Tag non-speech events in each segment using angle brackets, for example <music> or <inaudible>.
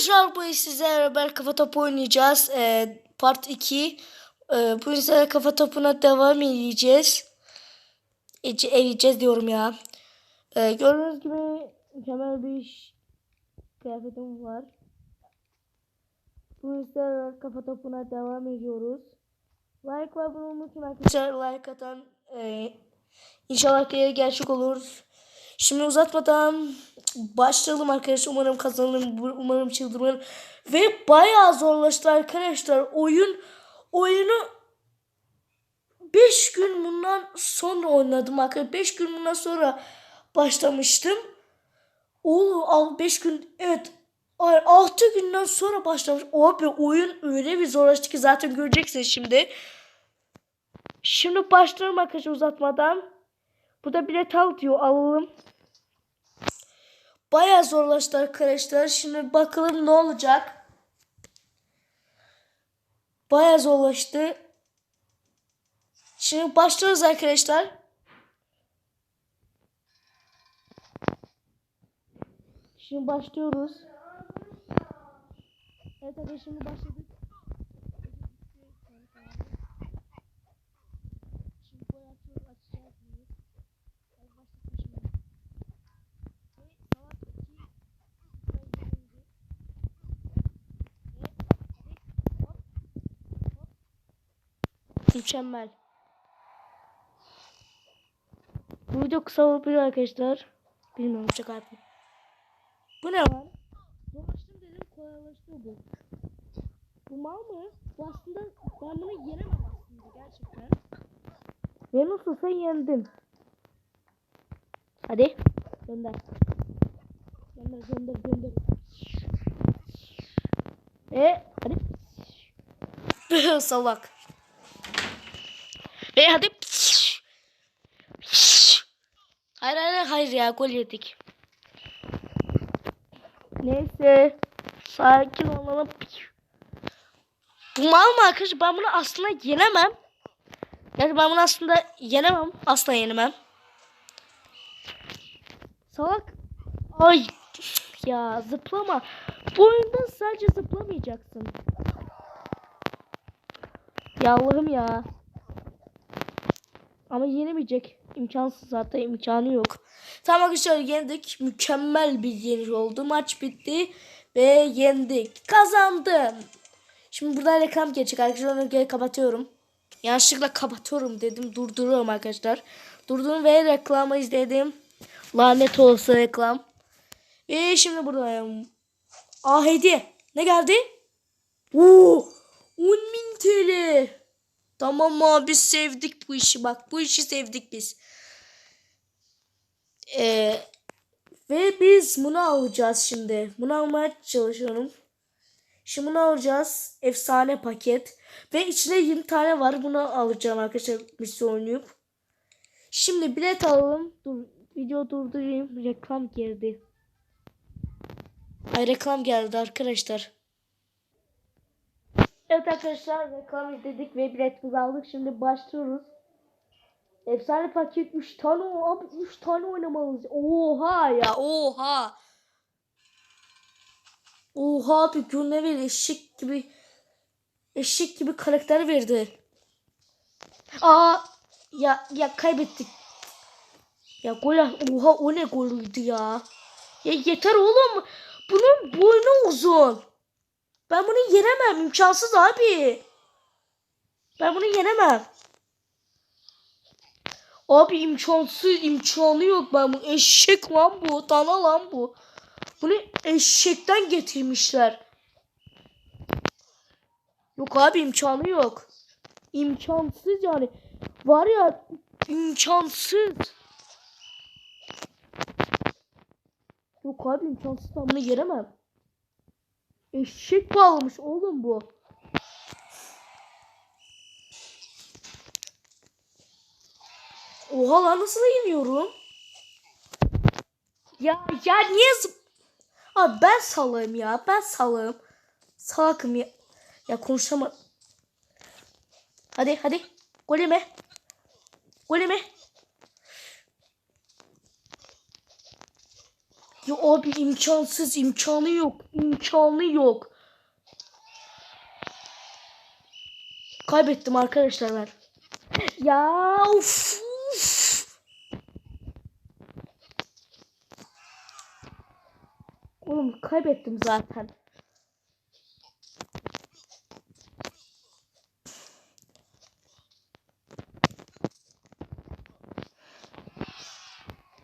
Arkadaşlar bu sizlerle beraber kafa topu oynayacağız. Ee, part 2. Ee, bu sefer kafa topuna devam edeceğiz. Ece, edeceğiz diyorum ya. Ee, gördüğünüz gibi mükemmel bir kıyafetim var. Bu sefer kafa topuna devam ediyoruz. Like ve olmayı unutmayın arkadaşlar. Like atan e, inşallah gerçek olur. Şimdi uzatmadan başlayalım arkadaşlar. Umarım kazanırım. Umarım çıldırırım. Ve bayağı zorlaştı arkadaşlar. Oyun oyunu 5 gün bundan sonra oynadım arkadaşlar. 5 gün bundan sonra başlamıştım. Oğlum 5 gün evet 6 günden sonra başlamış. Abi oyun öyle bir zorlaştı ki zaten göreceksiniz şimdi. Şimdi başlayalım arkadaşlar uzatmadan. Bu da bilet al diyor alalım. Baya zorlaştı arkadaşlar. Şimdi bakalım ne olacak. Baya zorlaştı. Şimdi başlıyoruz arkadaşlar. Şimdi başlıyoruz. Evet arkadaşlar şimdi başladık. Şimdi gol atıyoruz, açacağız mıyız? Hadi başladık şimdi. Ve salak iki gol yendi. Ve hadi hop hop. Mükemmel. Bu video kısa olabilir arkadaşlar. Bilmiyorum şaka yapayım. Bu ne lan? Zorlaştım dedim kolaylaştı bu. Bu mal mı? Bu aslında ben bunu yenemem aslında gerçekten. Ve nasılsa yendim. Hadi gönder. Gönder gönder gönder. E hadi. <laughs> Salak. Ve hadi. Hayır hayır hayır ya gol yedik. Neyse. Sakin olalım. Bu mal mı arkadaş? Ben bunu aslında yenemem. Yani ben bunu aslında yenemem. Asla yenemem. Salak. Ay. Ya zıplama. Bu oyunda sadece zıplamayacaksın. Ya Allah'ım ya. Ama yenemeyecek. İmkansız zaten imkanı yok. Tamam arkadaşlar yendik. Mükemmel bir yeniş oldu. Maç bitti. Ve yendik. Kazandım. Şimdi burada reklam geçecek arkadaşlar. Onu kapatıyorum. Yanlışlıkla kapatıyorum dedim. Durduruyorum arkadaşlar. Durdum ve reklamı izledim. Lanet olsa reklam. Ve şimdi buradayım. Aa hediye. Ne geldi? Oo, 10.000 TL. Tamam abi sevdik bu işi bak. Bu işi sevdik biz. Ee, ve biz bunu alacağız şimdi. Bunu almaya çalışıyorum. Şimdi bunu alacağız. Efsane paket. Ve içinde 20 tane var. Bunu alacağım arkadaşlar misyon oynayıp. Şimdi bilet alalım. Dur, video durdurayım. Reklam geldi. Ay reklam geldi arkadaşlar. Evet arkadaşlar reklam izledik ve biletimizi aldık. Şimdi başlıyoruz. Efsane paket 3 tane abi 3 tane oynamalıyız. Oha ya oha. Oha abi gönle ver eşek gibi eşek gibi karakter verdi. Aa ya ya kaybettik. Ya gol oha o ne golüydü ya. Ya yeter oğlum. Bunun boynu uzun. Ben bunu yenemem. imkansız abi. Ben bunu yenemem. Abi imkansız imkanı yok ben bu eşek lan bu dana lan bu. Bunu eşekten getirmişler. Yok abi imkanı yok. İmkansız yani. Var ya imkansız. Yok abi imkansız ben bunu yenemem. Eşek bağlamış oğlum bu. Oha lan nasıl yeniyorum? Ya ya niye zıp... Abi ben salağım ya ben salağım. Salakım ya. Ya konuşama. Hadi hadi. Gol yeme. Gol yeme. Ya abi imkansız imkanı yok. imkanı yok. Kaybettim arkadaşlar ben. Ya uf. Oğlum kaybettim zaten.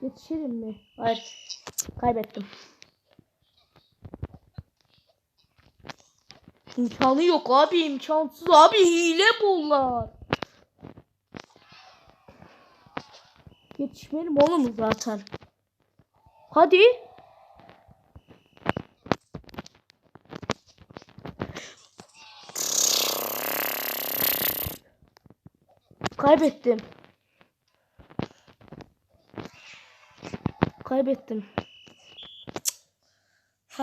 Yetişirim mi? Hayır. Kaybettim. İmkanı yok abi imkansız abi hile bunlar. Yetişmeyelim oğlum zaten. Hadi. Kaybettim. Kaybettim.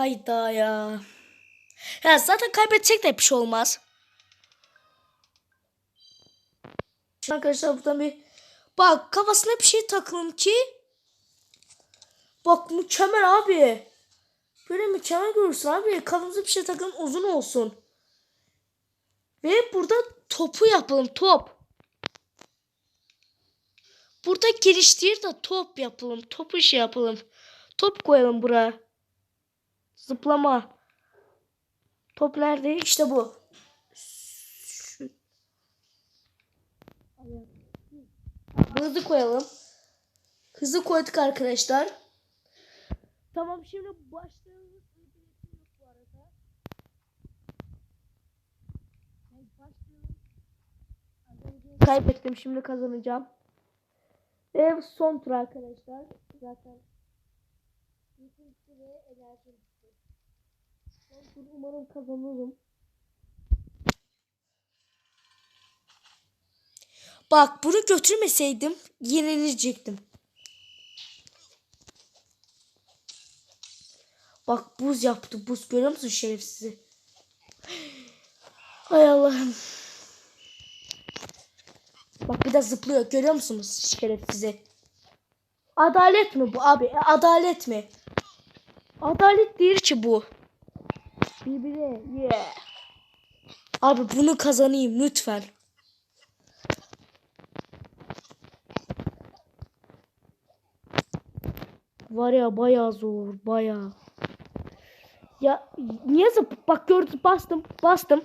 Hayda ya. Ya zaten kaybedecek de bir şey olmaz. Şimdi Arkadaşlar buradan bir bak kafasına bir şey takalım ki bak mükemmel abi. Böyle mükemmel görürsün abi. Kafamıza bir şey takalım uzun olsun. Ve burada topu yapalım top. Burada geliştir de top yapalım. Topu şey yapalım. Top koyalım buraya. Zıplama. Top nerede? İşte bu. Şu. Hızlı koyalım. Hızlı koyduk arkadaşlar. Tamam şimdi başlayalım. Kaybettim şimdi kazanacağım. Ve son tur arkadaşlar. Zaten ikincisi ve enerji tur umarım kazanırım. Bak bunu götürmeseydim yenilecektim. Bak buz yaptı buz görüyor musun şerefsizi? Hay Allah'ım. Bak bir de zıplıyor görüyor musunuz şerefsizi? Adalet mi bu abi? Adalet mi? Adalet değil ki bu. Birbirine yeah. Abi bunu kazanayım lütfen. Var ya bayağı zor bayağı. Ya niye zıp bak gördüm bastım bastım.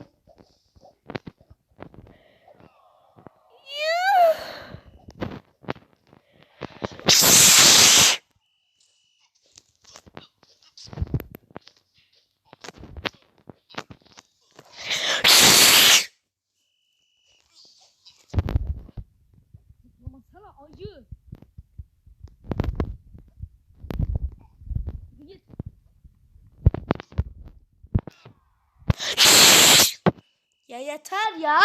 Ya yeter ya.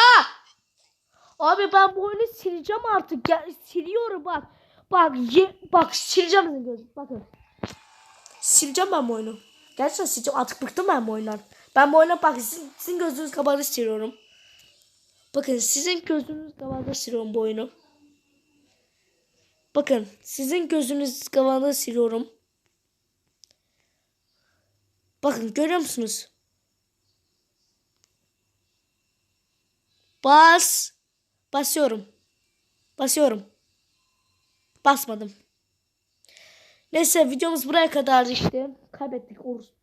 Abi ben bu oyunu sileceğim artık. Ya, siliyorum bak. Bak ye, bak sileceğim gözüm. Bakın. Sileceğim ben bu oyunu. Gerçekten sileceğim. Artık bıktım ben bu oyundan. Ben bu oyuna bak sizin, sizin gözünüz kapalı siliyorum. Bakın sizin gözünüz kapalı siliyorum bu oyunu. Bakın sizin gözünüz kapalı siliyorum. Bakın görüyor musunuz? Bas. Basıyorum. Basıyorum. Basmadım. Neyse videomuz buraya kadar işte. Kaybettik Oruz.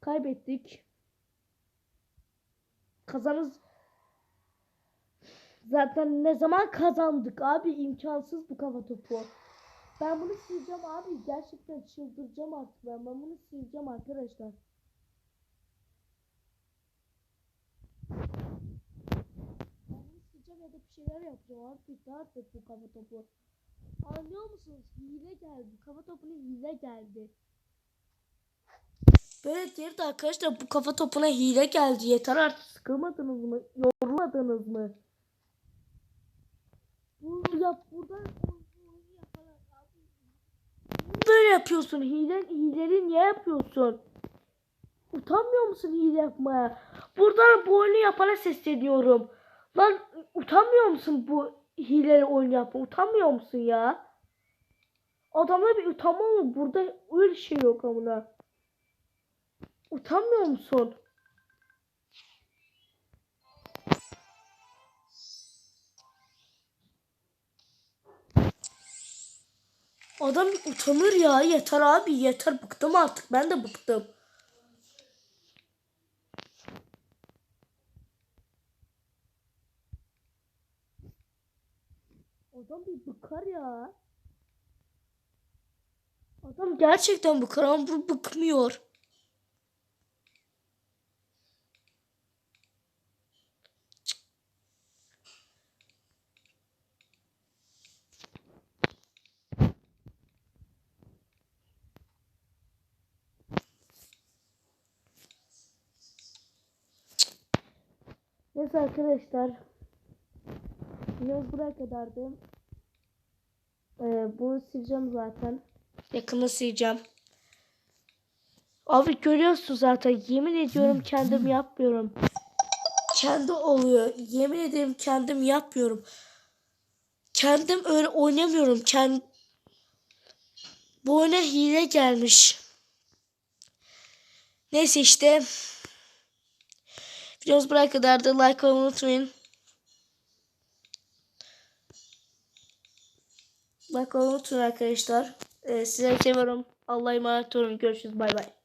Kaybettik. Kazanız. Zaten ne zaman kazandık abi imkansız bu kafa topu. Ben bunu sileceğim abi. Gerçekten çıldıracağım artık ben. Ben bunu sileceğim arkadaşlar. Ben bunu sileceğim ya da bir şeyler yapacağım. Bitti artık bu kafa topu. Anlıyor musunuz? Hile geldi. Kafa topuna hile geldi. Böyle değil de arkadaşlar bu kafa topuna hile geldi. Yeter artık sıkılmadınız mı? Yorulmadınız mı? Bu yap buradan böyle yapıyorsun? Hile, hileri niye yapıyorsun? Utanmıyor musun hile yapmaya? Buradan bu oyunu yapana sesleniyorum. Lan utanmıyor musun bu hileli oyun yapma? Utanmıyor musun ya? Adamda bir utanma mı? Burada öyle şey yok amına. Utanmıyor musun? Adam utanır ya. Yeter abi yeter. Bıktım artık. Ben de bıktım. Adam bir bıkar ya. Adam gerçekten bıkar ama bu bıkmıyor. Neyse arkadaşlar. Videomuz buraya kadardı. Ee, bunu sileceğim zaten. Yakında sileceğim. Abi görüyorsun zaten. Yemin ediyorum kendim yapmıyorum. Kendi oluyor. Yemin ederim kendim yapmıyorum. Kendim öyle oynamıyorum. Kend... Bu oyuna hile gelmiş. Neyse işte. Videomuz buraya kadardı. Like olmayı unutmayın. Olmayı unutmayın arkadaşlar. Ee, size seviyorum. Allah'a emanet olun. Görüşürüz. Bay bay.